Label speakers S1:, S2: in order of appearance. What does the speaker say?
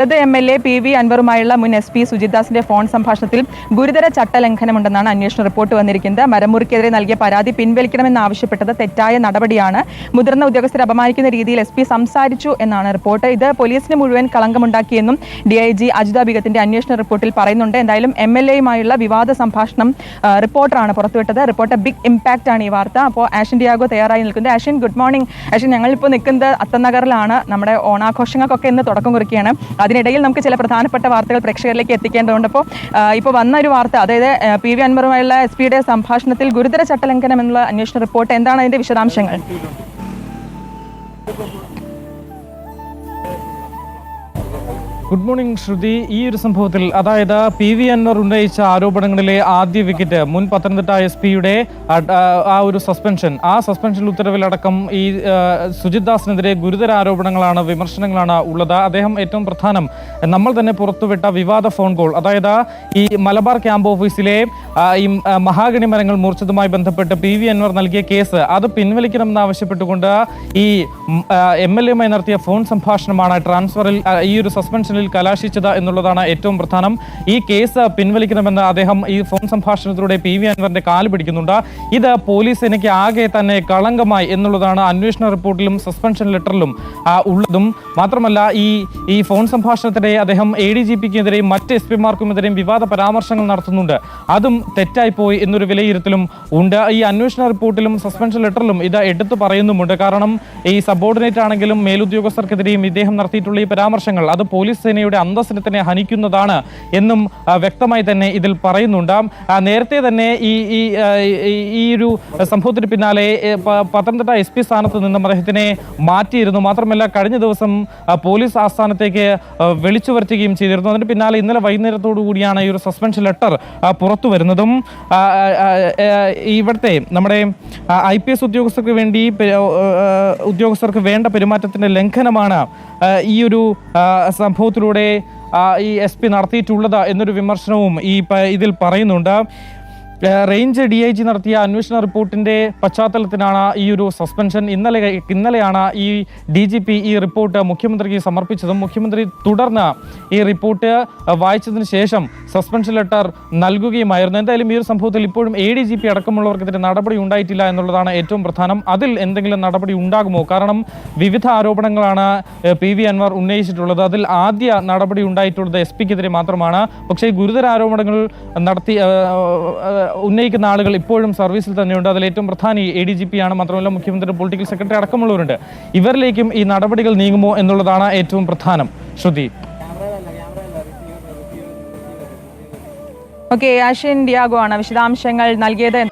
S1: ഇടത് M L A P V അൻവറുമായുള്ള മുൻ S P സുജിദാസിന്റെ phone സംഭാഷണത്തിൽ ഗുരുതര ചട്ടലംഘനമുണ്ടെന്നാണ് അന്വേഷണ റിപ്പോർട്ട് വന്നിരിക്കുന്നത്. മരമുറിക്കെതിരെ നൽകിയ പരാതി പിൻവലിക്കണമെന്നാവശ്യപ്പെട്ടത് തെറ്റായ നടപടിയാണ്. മുതിർന്ന ഉദ്യോഗസ്ഥരെ അപമാനിക്കുന്ന രീതിയിൽ എസ് സംസാരിച്ചു എന്നാണ് റിപ്പോർട്ട്. ഇത് പോലീസിന് മുഴുവൻ കളങ്കമുണ്ടാക്കിയെന്നും ഡി ഐ ജി അജിത ബിഗത്തിന്റെ അന്വേഷണ റിപ്പോർട്ടിൽ പറയുന്നുണ്ട്. എന്തായാലും എം എൽ എയുമായുള്ള വിവാദ സംഭാഷണം റിപ്പോർട്ടറാണ് പുറത്തുവിട്ടത്. റിപ്പോർട്ട് ബിഗ് ഇമ്പാക്റ്റ് ആണ് ഈ വാർത്ത. അപ്പോൾ ആഷൻ ഡിയാഗോ തയ്യാറായി നിൽക്കുന്നത് ആഷൻ ഗുഡ് മോർണിംഗ്. ആഷൻ ഞങ്ങളിപ്പോൾ നിൽക്കുന്നത് അത്തനഗറിലാണ് നമ്മുടെ ഓണാഘോഷങ്ങൾക്കൊക്കെ ഇന്ന് തുടക്കം കുറിക്കുകയാണ്. അതിനിടയിൽ നമുക്ക് ചില പ്രധാനപ്പെട്ട വാർത്തകൾ പ്രേക്ഷകരിലേക്ക് എത്തിക്കേണ്ടതുണ്ട്. അപ്പോൾ ഇപ്പോൾ വന്ന ഒരു വാർത്ത അതായത് പി വി അൻവറുമായുള്ള എസ് പിയുടെ സംഭാഷണത്തിൽ ഗുരുതര ചട്ടലംഘനം എന്നുള്ള അന്വേഷണ റിപ്പോർട്ട് എന്താണ് അതിന്റെ വിശദാംശങ്ങൾ?
S2: Good morning Shruthi. ഈ ഒരു സംഭവത്തിൽ അതായത് പി വി അൻവർ ഉന്നയിച്ച ആരോപണങ്ങളിലെ ആദ്യ വിക്കറ്റ് മുൻ പത്തനംതിട്ട എസ് പിയുടെ ആ ഒരു സസ്പെൻഷൻ ആ സസ്പെൻഷൻ ഉത്തരവിലടക്കം ഈ സുജിത് ദാസിനെതിരെ ഗുരുതര ആരോപണങ്ങളാണ് വിമർശനങ്ങളാണ് ഉള്ളത്. അദ്ദേഹം ഏറ്റവും പ്രധാനം നമ്മൾ തന്നെ പുറത്തുവിട്ട വിവാദ ഫോൺ കോൾ അതായത് ഈ മലബാർ ക്യാമ്പ് ഓഫീസിലെ ഈ മഹാഗണി മരങ്ങൾ മുറിച്ചതുമായി ബന്ധപ്പെട്ട് പി വി അൻവർ നൽകിയ കേസ്. അത് പിൻവലിക്കണമെന്ന് ആവശ്യപ്പെട്ടുകൊണ്ട് ഈ എം എൽ എയുമായി നടത്തിയ ഫോൺ സംഭാഷണമാണ് ട്രാൻസ്ഫറിൽ ഈ ഒരു സസ്പെൻഷനിൽ കലാശിച്ചത് എന്നുള്ളതാണ് ഏറ്റവും പ്രധാനം. ഈ കേസ് പിൻവലിക്കണമെന്ന് അദ്ദേഹം ഈ ഫോൺ സംഭാഷണത്തിലൂടെ പി വി അൻവറിന്റെ കാൽ പിടിക്കുന്നുണ്ട്. ഇത് പോലീസ് എനിക്ക് ആകെ തന്നെ കളങ്കമായി എന്നുള്ളതാണ് അന്വേഷണ റിപ്പോർട്ടിലും സസ്പെൻഷൻ ലെറ്ററിലും ഉള്ളതും. മാത്രമല്ല ഈ ഈ ഫോൺ സംഭാഷണത്തിനിടെ അദ്ദേഹം എ ഡി ജി പിക്കെതിരെയും മറ്റ് എസ് പിമാർക്കുമെതിരെയും വിവാദ പരാമർശങ്ങൾ നടത്തുന്നുണ്ട്. അതും തെറ്റായിപ്പോയി എന്നൊരു വിലയിരുത്തലും ഉണ്ട്. ഈ അന്വേഷണ റിപ്പോർട്ടിലും സസ്പെൻഷൻ ലെറ്ററിലും ഇത് എടുത്തു പറയുന്നുമുണ്ട്. കാരണം ഈ സബോർഡിനേറ്റ് ആണെങ്കിലും മേലുദ്യോഗസ്ഥർക്കെതിരെയും ഇദ്ദേഹം നടത്തിയിട്ടുള്ള ഈ പരാമർശങ്ങൾ അത് പോലീസ് സേനയുടെ അന്തസ്സിനെ തന്നെ ഹനിക്കുന്നതാണ് എന്നും വ്യക്തമായി തന്നെ ഇതിൽ പറയുന്നുണ്ട്. നേരത്തെ തന്നെ ഈ ഈ ഒരു സംഭവത്തിന് പിന്നാലെ പത്തനംതിട്ട എസ് പി സ്ഥാനത്ത് നിന്നും അദ്ദേഹത്തിനെ മാറ്റിയിരുന്നു. മാത്രമല്ല കഴിഞ്ഞ ദിവസം പോലീസ് ആസ്ഥാനത്തേക്ക് വിളിച്ചു വരുത്തുകയും ചെയ്തിരുന്നു. അതിന് പിന്നാലെ ഇന്നലെ വൈകുന്നേരത്തോടു കൂടിയാണ് ഈ ഒരു സസ്പെൻഷൻ ലെറ്റർ പുറത്തു വരുന്നതും. ഇവിടുത്തെ നമ്മുടെ ഐ പി എസ് ഉദ്യോഗസ്ഥർക്ക് വേണ്ടി ഉദ്യോഗസ്ഥർക്ക് വേണ്ട പെരുമാറ്റത്തിന്റെ ലംഘനമാണ് ഈ ഒരു ആ, സംഭവത്തിലൂടെ ഈ എസ് പി നടത്തിയിട്ടുള്ളത് എന്നൊരു വിമർശനവും ഈ ഇതിൽ പറയുന്നുണ്ട്. റേഞ്ച് ഡി ഐ ജി നടത്തിയ അന്വേഷണ റിപ്പോർട്ടിന്റെ പശ്ചാത്തലത്തിലാണ് ഈ ഒരു സസ്പെൻഷൻ. ഇന്നലെ ഇന്നലെയാണ് ഈ ഡി ജി പി ഈ റിപ്പോർട്ട് മുഖ്യമന്ത്രിക്ക് സമർപ്പിച്ചതും മുഖ്യമന്ത്രി തുടർന്ന് ഈ റിപ്പോർട്ട് വായിച്ചതിന് ശേഷം സസ്പെൻഷൻ ലെറ്റർ നൽകുകയുമായിരുന്നു. എന്തായാലും ഈ ഒരു സംഭവത്തിൽ ഇപ്പോഴും എ ഡി ജി പി അടക്കമുള്ളവർക്കെതിരെ നടപടി ഉണ്ടായിട്ടില്ല എന്നുള്ളതാണ് ഏറ്റവും പ്രധാനം. അതിൽ എന്തെങ്കിലും നടപടി ഉണ്ടാകുമോ? കാരണം വിവിധ ആരോപണങ്ങളാണ് പി വി അൻവർ ഉന്നയിച്ചിട്ടുള്ളത്. അതിൽ ആദ്യ നടപടി ഉണ്ടായിട്ടുള്ളത് എസ് പിക്കെതിരെ മാത്രമാണ്. പക്ഷേ ഗുരുതര ആരോപണങ്ങൾ നടത്തി ഉന്നയിക്കുന്ന ആളുകൾ ഇപ്പോഴും സർവീസിൽ തന്നെയുണ്ട്. അതിൽ ഏറ്റവും പ്രധാനി എ ഡി ജി പി ആണ്. മാത്രമല്ല മുഖ്യമന്ത്രി പൊളിറ്റിക്കൽ സെക്രട്ടറി അടക്കമുള്ളവരുണ്ട്. ഇവരിലേക്കും ഈ നടപടികൾ നീങ്ങുമോ എന്നുള്ളതാണ് ഏറ്റവും പ്രധാനം. ശ്രുതി.
S1: ഓക്കെ ആഷൻ ഡിയാഗോ ആണ് വിശദാംശങ്ങൾ നൽകിയത്.